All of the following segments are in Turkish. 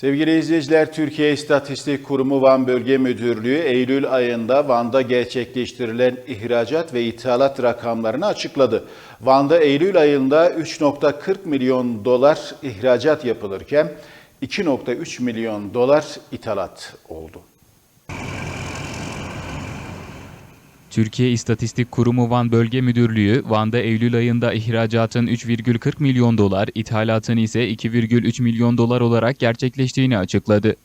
Sevgili izleyiciler, Türkiye İstatistik Kurumu Van Bölge Müdürlüğü Eylül ayında Van'da gerçekleştirilen ihracat ve ithalat rakamlarını açıkladı. Van'da Eylül ayında 3.40 milyon dolar ihracat yapılırken 2.3 milyon dolar ithalat oldu. Türkiye İstatistik Kurumu Van Bölge Müdürlüğü, Van'da Eylül ayında ihracatın 3,40 milyon dolar, ithalatın ise 2,3 milyon dolar olarak gerçekleştiğini açıkladı.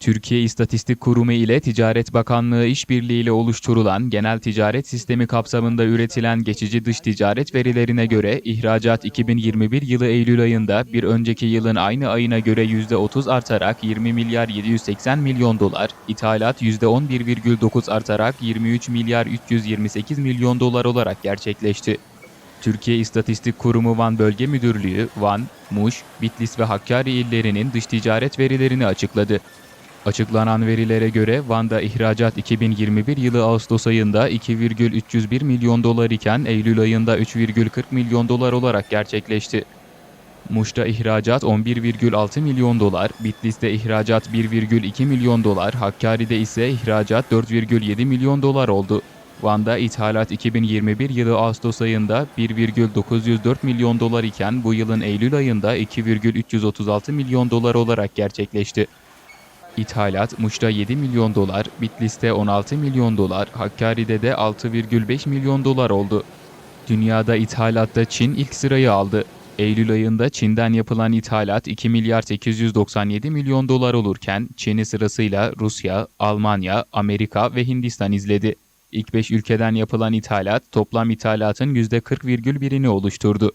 Türkiye İstatistik Kurumu ile Ticaret Bakanlığı işbirliğiyle oluşturulan genel ticaret sistemi kapsamında üretilen geçici dış ticaret verilerine göre ihracat 2021 yılı Eylül ayında bir önceki yılın aynı ayına göre %30 artarak 20 milyar 780 milyon dolar, ithalat %11,9 artarak 23 milyar 328 milyon dolar olarak gerçekleşti. Türkiye İstatistik Kurumu Van Bölge Müdürlüğü, Van, Muş, Bitlis ve Hakkari illerinin dış ticaret verilerini açıkladı. Açıklanan verilere göre Van'da ihracat 2021 yılı Ağustos ayında 2,301 milyon dolar iken Eylül ayında 3,40 milyon dolar olarak gerçekleşti. Muş'ta ihracat 11,6 milyon dolar, Bitlis'te ihracat 1,2 milyon dolar, Hakkari'de ise ihracat 4,7 milyon dolar oldu. Van'da ithalat 2021 yılı Ağustos ayında 1,904 milyon dolar iken bu yılın Eylül ayında 2,336 milyon dolar olarak gerçekleşti. İthalat Muş'ta 7 milyon dolar, Bitlis'te 16 milyon dolar, Hakkari'de de 6,5 milyon dolar oldu. Dünyada ithalatta Çin ilk sırayı aldı. Eylül ayında Çin'den yapılan ithalat 2 milyar 897 milyon dolar olurken Çin'i sırasıyla Rusya, Almanya, Amerika ve Hindistan izledi. İlk 5 ülkeden yapılan ithalat toplam ithalatın %40,1'ini oluşturdu.